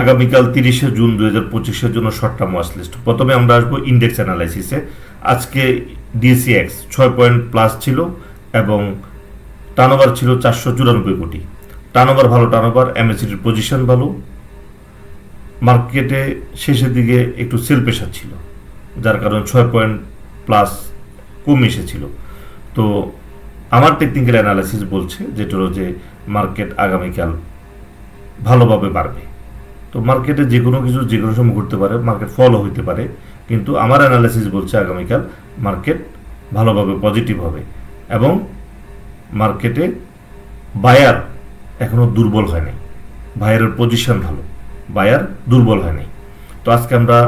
আগামীকাল তিরিশে জুন দুই হাজার পঁচিশের জন্য শর্ট টার্ম ওয়াচ লিস্ট। প্রথমে আমরা আসব ইন্ডেক্স অ্যানালাইসিসে আজকে ডিসিএক্স ছয় পয়েন্ট প্লাস ছিল এবং টার্নওভার ছিল চারশো চুরানব্বই কোটি। টার্নওভার ভালো টার্নওভার এমএসিটির পজিশন ভালো। মার্কেটে শেষের দিকে একটু সেল প্রেশার ছিল, যার কারণে ছয় পয়েন্ট প্লাস কম এসেছিল। তো আমার টেকনিক্যাল অ্যানালাইসিস বলছে, যেটা হলো যে মার্কেট আগামীকাল ভালোভাবে বাড়বে। তো মার্কেটে যে কোনো কিছু যে কোনো সময় ঘুরতে পারে মার্কেট ফলও হইতে পারে, কিন্তু আমার অ্যানালাইসিস বলছে আগামীকাল মার্কেট ভালোভাবে পজিটিভ হবে এবং মার্কেটে বায়ার এখনও দুর্বল হয়নি বায়ারের পজিশন ভালো বায়ার দুর্বল হয়নি তো আজকে আমরা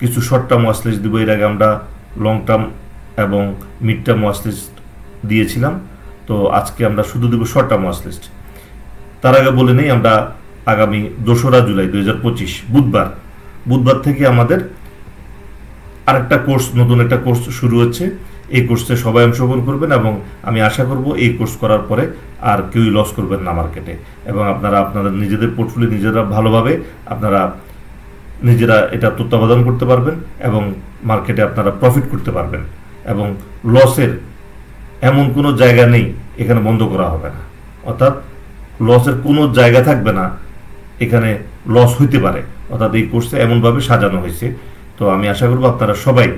কিছু শর্ট টার্ম ওয়াসলিস্ট দিব, এর আগে আমরা লং টার্ম এবং মিড টার্ম ওয়াসলিস্ট দিয়েছিলাম। তো আজকে আমরা শুধু দিব শর্ট টার্ম ওয়াসলিস্ট তার আগে বলে নেই, আমরা আগামী দোসরা জুলাই দু হাজার পঁচিশ, বুধবার। বুধবার থেকে আমাদের আরেকটা কোর্স, নতুন একটা কোর্স শুরু হচ্ছে। এই কোর্সে সবাই অংশগ্রহণ করবেন এবং আমি আশা করব এই কোর্স করার পরে আর কেউই লস করবেন না মার্কেটে। এবং আপনারা আপনাদের নিজেদের পোর্টফোলিও নিজেরা ভালোভাবে আপনারা নিজেরা এটা তত্ত্বাবধান করতে পারবেন এবং মার্কেটে আপনারা প্রফিট করতে পারবেন। এবং লসের এমন কোনো জায়গা নেই, এখানে বন্ধ করা হবে না। অর্থাৎ লসের কোনো জায়গা থাকবে না এখানে লস হইতে পারে, অর্থাৎ এই কোর্সে এমনভাবে সাজানো হয়েছে। তো আমি আশা করব আপনারা সবাই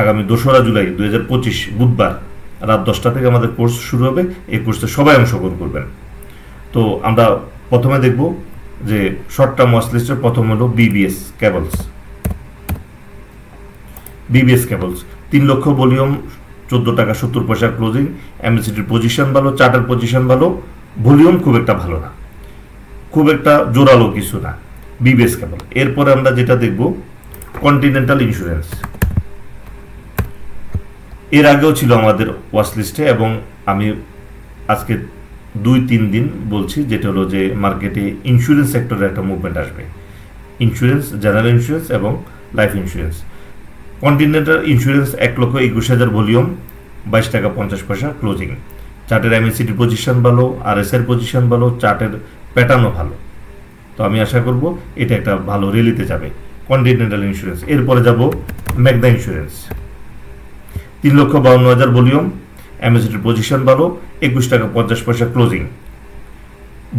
আগামী দোসরা জুলাই দুই বুধবার রাত দশটা থেকে আমাদের কোর্স শুরু হবে। এই কোর্সে সবাই অংশগ্রহণ করবেন। তো আমরা প্রথমে দেখব যে শর্ট টার্ম ওয়াচ লিস্টের প্রথম হলো বিবিএস কেবলস বিবিএস ক্যাবলস তিন লক্ষ ভলিউম, চোদ্দ টাকা সত্তর পয়সা ক্লোজিং এমএসিটির পজিশন ভালো চার্টার পজিশন ভালো, ভলিউম খুব একটা ভালো না। খুব একটা জোরালো কিছু না, বিবিএস কেবল। এরপরে আমরা যেটা দেখব কন্টিনেন্টাল ইন্স্যুরেন্স এর আগেও ছিল আমাদের ওয়াচ লিস্টে এবং আমি আজকে দুই তিন দিন বলছি, যেটা হলো যে মার্কেটে ইন্স্যুরেন্স সেক্টরে একটা মুভমেন্ট আসবে। ইন্স্যুরেন্স জেনারেল ইন্স্যুরেন্স এবং লাইফ ইন্স্যুরেন্স কন্টিনেন্টাল ইন্স্যুরেন্স এক লক্ষ একুশ হাজার ভলিউম বাইশ টাকা পঞ্চাশ পয়সা ক্লোজিং চার্টের এমএসিটির পজিশন ভালো আর এস এর পজিশন ভালো চার্টের প্যাটার্নও ভালো। তো আমি আশা করব এটা একটা ভালো রেলিতে যাবে। কন্টিনেন্টাল ইন্স্যুরেন্স এরপরে যাব ম্যাগদা ইন্স্যুরেন্স তিন লক্ষ বাউন্ন হাজার ভলিউম এমএসিটির পজিশন ভালো, একুশ টাকা পঞ্চাশ পয়সা ক্লোজিং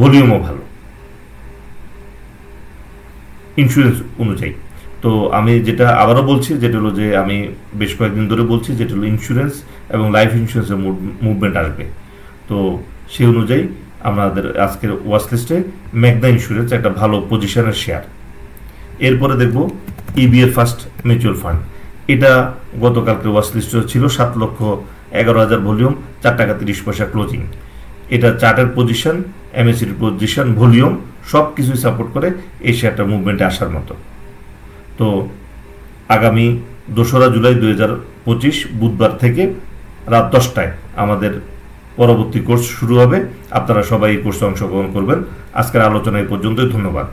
ভলিউমও ভালো। ইন্স্যুরেন্স অনুযায়ী। তো আমি যেটা আবারও বলছি, যেটা হলো যে আমি বেশ কয়েকদিন ধরে বলছি, যেটা হলো ইন্স্যুরেন্স এবং লাইফ ইন্স্যুরেন্সের মুভমেন্ট আসবে। তো সেই অনুযায়ী আমাদের আজকের ওয়াচ লিস্টে ম্যাগদা ইন্স্যুরেন্স একটা ভালো পজিশনের শেয়ার এরপরে দেখব ইবিএ ফার্স্ট মিউচুয়াল ফান্ড এটা গতকালকে ওয়াচ লিস্টে ছিল সাত লক্ষ এগারো হাজার ভলিউম চার টাকা তিরিশ পয়সা ক্লোজিং এটা চার্টের পজিশন এমএসির পজিশন ভলিউম সব কিছুই সাপোর্ট করে এই শেয়ারটা মুভমেন্টে আসার মতো। তো আগামী দোসরা জুলাই দু হাজার পঁচিশ, বুধবার থেকে রাত দশটায় আমাদের পরবর্তী কোর্স শুরু হবে। আপনারা সবাই এই কোর্সে অংশগ্রহণ করবেন। আজকের আলোচনা এই পর্যন্তই। ধন্যবাদ।